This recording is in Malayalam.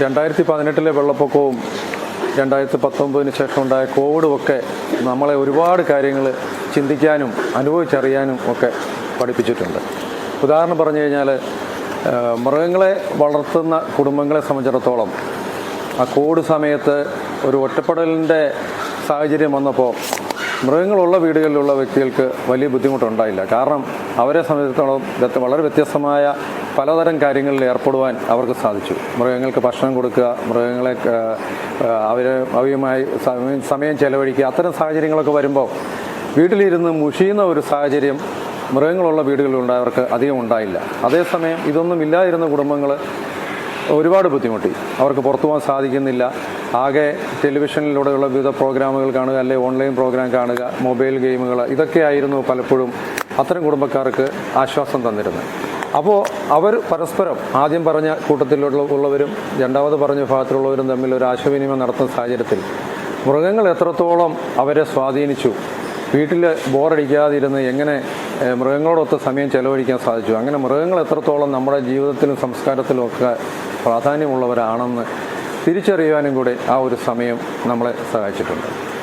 രണ്ടായിരത്തി പതിനെട്ടിലെ വെള്ളപ്പൊക്കവും രണ്ടായിരത്തി പത്തൊമ്പതിന് ശേഷം ഉണ്ടായ കോവിഡും ഒക്കെ നമ്മളെ ഒരുപാട് കാര്യങ്ങൾ ചിന്തിക്കാനും അനുഭവിച്ചറിയാനും ഒക്കെ പഠിപ്പിച്ചിട്ടുണ്ട്. ഉദാഹരണം പറഞ്ഞു കഴിഞ്ഞാൽ മൃഗങ്ങളെ വളർത്തുന്ന കുടുംബങ്ങളെ സംബന്ധിച്ചിടത്തോളം ആ കോവിഡ് സമയത്ത് ഒരു ഒറ്റപ്പെടലിന്റെ സാഹചര്യം വന്നപ്പോൾ മൃഗങ്ങളുള്ള വീടുകളിലുള്ള വ്യക്തികൾക്ക് വലിയ ബുദ്ധിമുട്ടുണ്ടായില്ല. കാരണം അവരെ സംബന്ധിച്ചിടത്തോളം വളരെ വ്യത്യസ്തമായ പലതരം കാര്യങ്ങളിൽ ഏർപ്പെടുവാൻ അവർക്ക് സാധിച്ചു. മൃഗങ്ങൾക്ക് ഭക്ഷണം കൊടുക്കുക മൃഗങ്ങളെ അവരെ അവയുമായി സമയം ചെലവഴിക്കുക അത്തരം സാഹചര്യങ്ങളൊക്കെ വരുമ്പോൾ വീട്ടിലിരുന്ന് മുഷിയുന്ന ഒരു സാഹചര്യം മൃഗങ്ങളുള്ള വീടുകളിലുണ്ടായവർക്ക് അധികം ഉണ്ടായില്ല. അതേസമയം ഇതൊന്നും ഇല്ലാതിരുന്ന കുടുംബങ്ങൾ ഒരുപാട് ബുദ്ധിമുട്ടി. അവർക്ക് പുറത്തു പോകാൻ സാധിക്കുന്നില്ല. ആകെ ടെലിവിഷനിലൂടെയുള്ള വിവിധ പ്രോഗ്രാമുകൾ കാണുക അല്ലെങ്കിൽ ഓൺലൈൻ പ്രോഗ്രാം കാണുക മൊബൈൽ ഗെയിമുകൾ ഇതൊക്കെയായിരുന്നു പലപ്പോഴും അത്തരം കുടുംബക്കാർക്ക് ആശ്വാസം തന്നിരുന്നത്. അപ്പോൾ അവർ പരസ്പരം ആദ്യം പറഞ്ഞ കൂട്ടത്തിലുള്ള ഉള്ളവരും രണ്ടാമത് പറഞ്ഞ ഭാഗത്തിലുള്ളവരും തമ്മിൽ ഒരു ആശയവിനിമയം നടത്തുന്ന സാഹചര്യത്തിൽ മൃഗങ്ങൾ എത്രത്തോളം അവരെ സ്വാധീനിച്ചു വീട്ടിൽ ബോറടിക്കാതിരുന്ന് എങ്ങനെ മൃഗങ്ങളോടൊത്ത് സമയം ചെലവഴിക്കാൻ സാധിച്ചു അങ്ങനെ മൃഗങ്ങൾ എത്രത്തോളം നമ്മുടെ ജീവിതത്തിലും സംസ്കാരത്തിലും ഒക്കെ പ്രാധാന്യമുള്ളവരാണെന്ന് തിരിച്ചറിയുവാനും കൂടെ ആ ഒരു സമയം നമ്മളെ സഹായിച്ചിട്ടുണ്ട്.